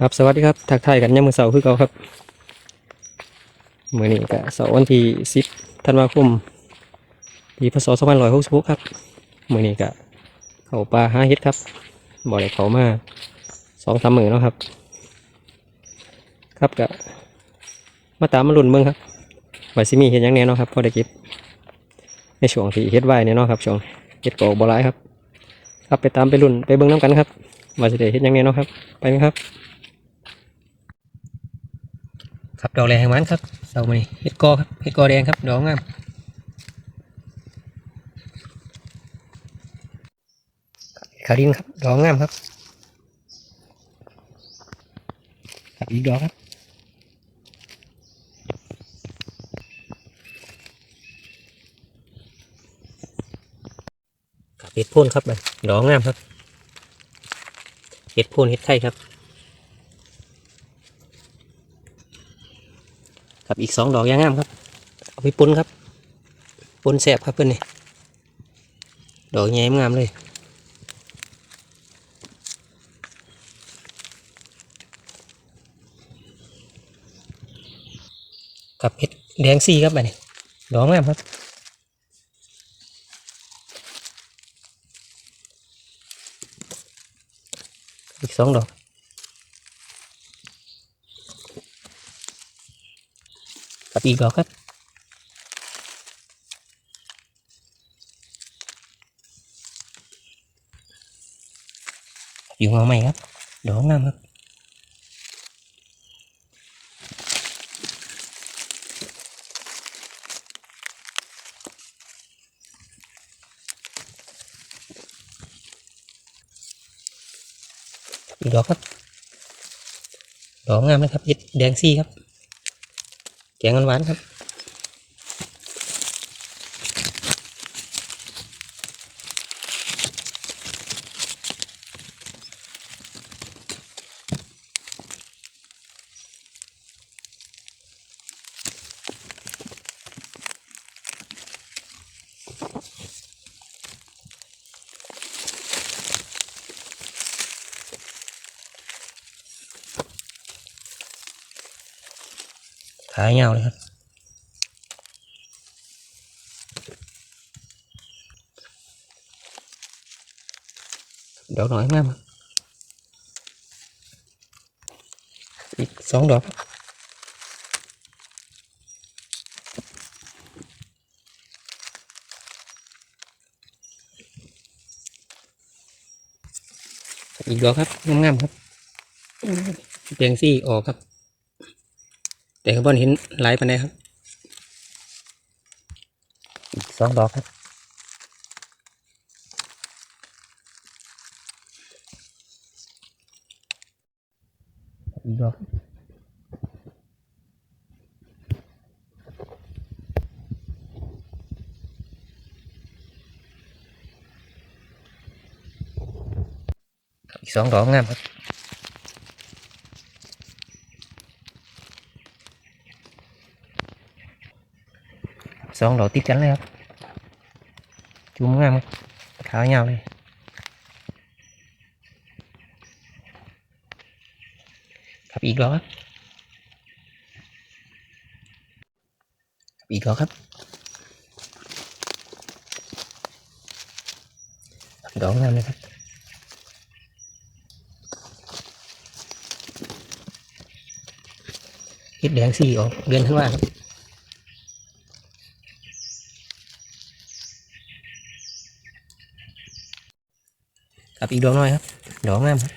ครับสวัสดีครับทักทายกันยามมื้อเสาร์คือเก่าครับมื้อนี้ก็เสาร์วันที่10ธันวาคมปีพศ2566ครับมื้อนี้ก็เข้าป่าหาเฮ็ดครับบ่ได้เข้ามา2-3มื้อเนาะครับ ครับก็มาตามมาลุ้นเบิ่งครับว่าสิมีเฮ็ดหยังแน่เนาะครับพอได้เก็บในช่วงที่เฮ็ดไว้เนี่ยเนาะครับช่วงเฮ็ดก็ออกบ่หลายครับ ครับไปตามไปลุ้นไปเบิ่งนํกันครับว่าสิได้เฮ็ดหยังแหน่เนาะครับ ไปกันครับ ครับดอกแรงแห่งมันครับเสาร์นี้เห็ดกอครับเห็ดกอแดงครับดอกงามขับดขาดินครับดอกงามครับครับอีกดอกครับขับเห็ดพ่นครับมันดอกงามครับเห็ดพ่นเห็ดไข่ครับ ครับอีกสองดอกยางงามครับ เอาไปปุ้นครับปุ้นแสบครับเพื่อนนี่ดอกใหญ่งามเลยกับเห็ดแดงซีครับอันนี้ดอกงามครับอีกสองดอก กับ อีกดอกครับ อยู่เงาใหม่ครับดอกงามครับอีกดอกครับ ดอกงามนะครับเห็ดแดงซี่ครับ แกงหวานๆครับ ขายาวเลยครับดอกน้อยมากครับอีกสองดอกครับอีกดอกครับงามๆครับเตียงซี่ออกครับ แต่ข้างบนเห็นหลายปันไดครับ อีกสองดอกครับอีกดอกอีกสองดอกงามครับ สองดอกติดกันเลยครับ จุ่มงามครับขาวเงาเลยครับอีกดอกครับครับอีกดอกครับดอกงามเลยครับเห็ดแดงสี่ออกเดือนข้างล่างครับ ครับอีกดอกหน่อยครับ ดอกงามครับ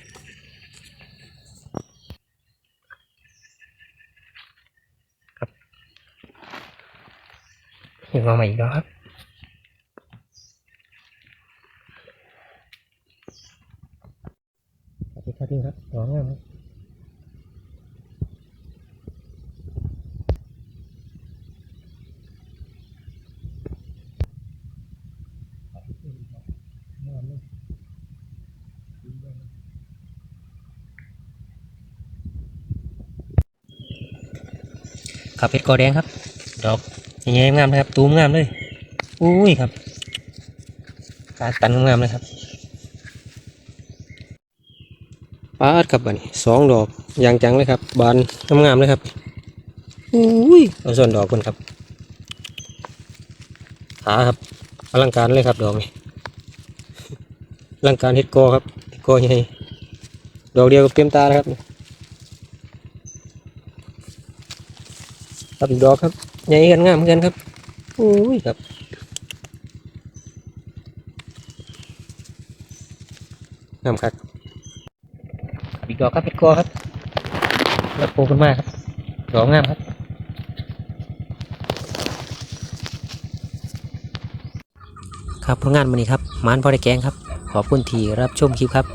ครับอีกมาใหม่อีกดอกครับครับอีกครับครับดอกงามครับ ครับเพชรกอแดงครับ ดอกยังไงงามนะครับ ตูมงามเลย อุ้ยครับการตันงามเลยครับปาดครับบัดนี้สองดอกอย่างจังเลยครับ บานงามๆเลยครับอุ้ยเอาส่วนดอกคนครับขาครับอลังการเลยครับดอกนี้อลังการเฮ็ดกอครับเฮ็ดกอใหญ่ดอกเดียวกับเต็มตาแล้วครับ ครับอีกดอกครับใหญ่กันงามเหมือนกันครับอุ้ยครับงามครับอีกดอกครับเห็ดกอครับแล้วโผล่ขึ้นมาครับดอกงามครับครับผลงานวันนี้ครับมานพอได้แกงครับ ขอบคุณที่รับชมคลิปครับ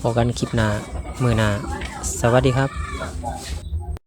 พอกันคลิปหน้ามือหน้าสวัสดีครับ